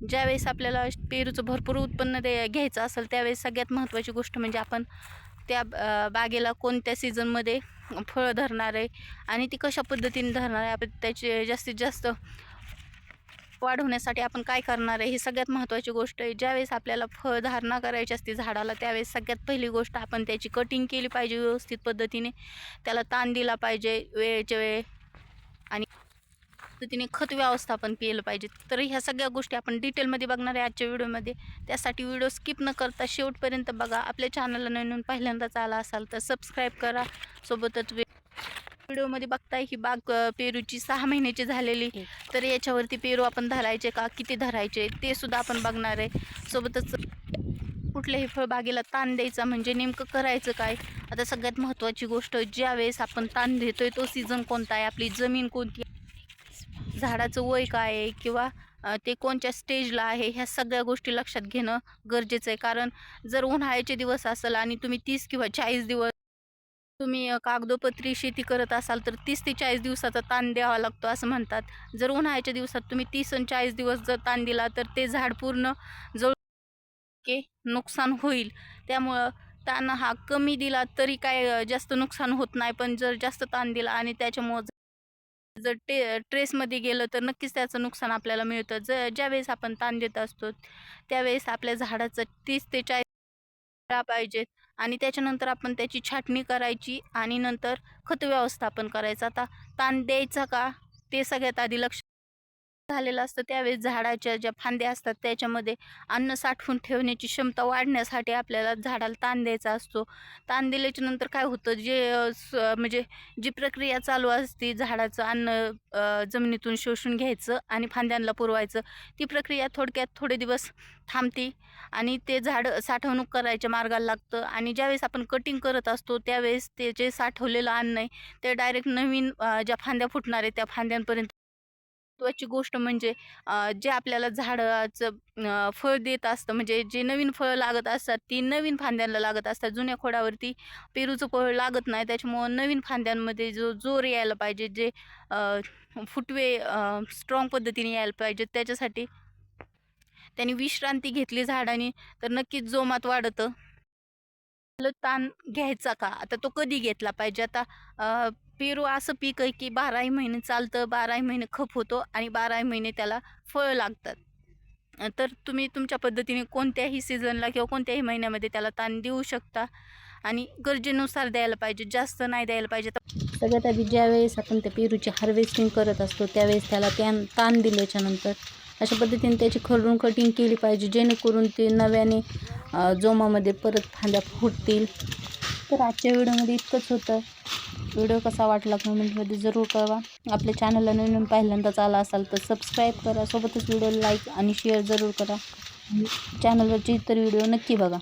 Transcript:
ज्यावेळेस आपल्याला पेरूचं भरपूर उत्पन्न दे घ्यायचं असेल त्यावेळेस सगळ्यात महत्त्वाची गोष्ट म्हणजे आपण त्या बागेला कोणत्या सीझनमध्ये फळं धरणार आहे आणि ती कशा पद्धतीने धरणार आहे आपण त्याचे जास्तीत जास्त वाढवण्यासाठी आपण काय करणार आहे ही सगळ्यात महत्त्वाची गोष्ट आहे. ज्यावेळेस आपल्याला फळधारणा करायची असते झाडाला त्यावेळेस सगळ्यात पहिली गोष्ट आपण त्याची कटिंग केली पाहिजे व्यवस्थित पद्धतीने. त्याला ताण दिला पाहिजे वेळेच्या वेळ आणि पद्धतीने खत व्यवस्थापन केलं पाहिजे. तर ह्या सगळ्या गोष्टी आपण डिटेलमध्ये बघणार आहे आजच्या व्हिडिओमध्ये त्यासाठी व्हिडिओ स्किप न करता शेवटपर्यंत बघा. आपल्या चॅनलला नवीन पहिल्यांदाच आला असाल तर सबस्क्राईब करा. सोबतच व्हिडिओमध्ये बघताय ही बाग पेरूची सहा महिन्याची झालेली. तर याच्यावरती पेरू आपण धरायचे का? किती धरायचे? ते सुद्धा आपण बघणार आहे. सोबतच कुठल्याही फळबागेला ताण द्यायचा म्हणजे नेमकं करायचं काय? आता सगळ्यात महत्त्वाची गोष्ट ज्या वेळेस आपण ताण देतोय तो सीझन कोणता आहे? आपली जमीन कोणती झाडाचं वय काय आहे किंवा ते कोणत्या स्टेजला आहे ह्या सगळ्या गोष्टी लक्षात घेणं गरजेचं आहे. कारण जर उन्हाळ्याचे दिवस असेल आणि तुम्ही तीस किंवा चाळीस दिवस तुम्ही कागदोपत्री शेती करत असाल तर तीस ते चाळीस दिवसाचा ताण द्यावा लागतो असं म्हणतात. जर उन्हाळ्याच्या दिवसात तुम्ही तीस आणि चाळीस दिवस जर ताण दिला तर ते झाड पूर्ण जवळ के नुकसान होईल. त्यामुळं ताण हा कमी दिला तरी काय जास्त नुकसान होत नाही. पण जर जास्त ताण दिला आणि त्याच्यामुळं जर टे ट्रेसमध्ये गेलं तर नक्कीच त्याचं नुकसान आपल्याला मिळतं. ज ज्यावेळेस आपण ताण देत असतो त्यावेळेस आपल्या झाडाचं तीस ते चाळीस पाहिजेत आणि त्याच्यानंतर आपण त्याची छाटणी करायची आणि नंतर खत व्यवस्थापन करायचं. आता ताण द्यायचा का? ते सगळ्यात आधी लक्ष झालेलं असतं. त्यावेळेस झाडाच्या ज्या फांद्या असतात त्याच्यामध्ये अन्न साठवून ठेवण्याची क्षमता वाढण्यासाठी आपल्याला झाडाला ताण द्यायचा असतो. ताण दिल्याच्या नंतर काय होतं? जे स- म्हणजे जी प्रक्रिया चालू असते झाडाचं अन्न जमिनीतून शोषून घ्यायचं आणि फांद्यांना पुरवायचं ती प्रक्रिया थोडक्यात थोडे दिवस थांबते आणि ते झाड साठवणूक करायच्या मार्गाला लागतं आणि ज्यावेळेस आपण कटिंग करत असतो त्यावेळेस ते जे साठवलेलं अन्न आहे ते डायरेक्ट नवीन ज्या फांद्या फुटणार आहे त्या फांद्यांपर्यंत महत्त्वाची गोष्ट म्हणजे जे आपल्याला झाडाचं फळ देत असतं म्हणजे जे नवीन फळं लागत असतात ती नवीन फांद्यांना लागत असतात. जुन्या खोडावरती पेरूचं फळ लागत नाही. त्याच्यामुळं नवीन फांद्यांमध्ये जो जोर यायला पाहिजे जे फुटवे स्ट्रॉंग पद्धतीने यायला पाहिजे त्याच्यासाठी त्यांनी विश्रांती घेतली झाडाने. तर नक्कीच जोमात वाढतं. ताण घ्यायचा का? आता तो कधी घेतला पाहिजे? आता पेरू असं पीक आहे की बाराही महिने चालतं बाराही महिने खप होतो आणि बाराही महिने त्याला फळं लागतात. तर तुम्ही तुमच्या पद्धतीने कोणत्याही सीझनला किंवा कोणत्याही महिन्यामध्ये त्याला ताण देऊ शकता आणि गरजेनुसार द्यायला पाहिजे जास्त नाही द्यायला पाहिजे तर सगळ्यात आधी ज्यावेळेस आपण त्या पेरूची हार्वेस्टिंग करत असतो त्यावेळेस त्याला त्यान ताण दिल्याच्यानंतर अशा पद्धतीने त्याची खरडून कटिंग केली पाहिजे जेणेकरून ते नव्याने जोमामध्ये परत फांद्या फुटतील. तर आजच्या व्हिडिओमध्ये इतकंच होतं. व्हिडिओ कसा वाटला कमेंटमध्ये जरूर कळवा. आपल्या चॅनलला नवीन पहिल्यांदाच आला असाल तर सबस्क्राईब करा. सोबतच व्हिडिओ लाईक आणि शेअर जरूर करा. चॅनलवरचे इतर व्हिडिओ नक्की बघा.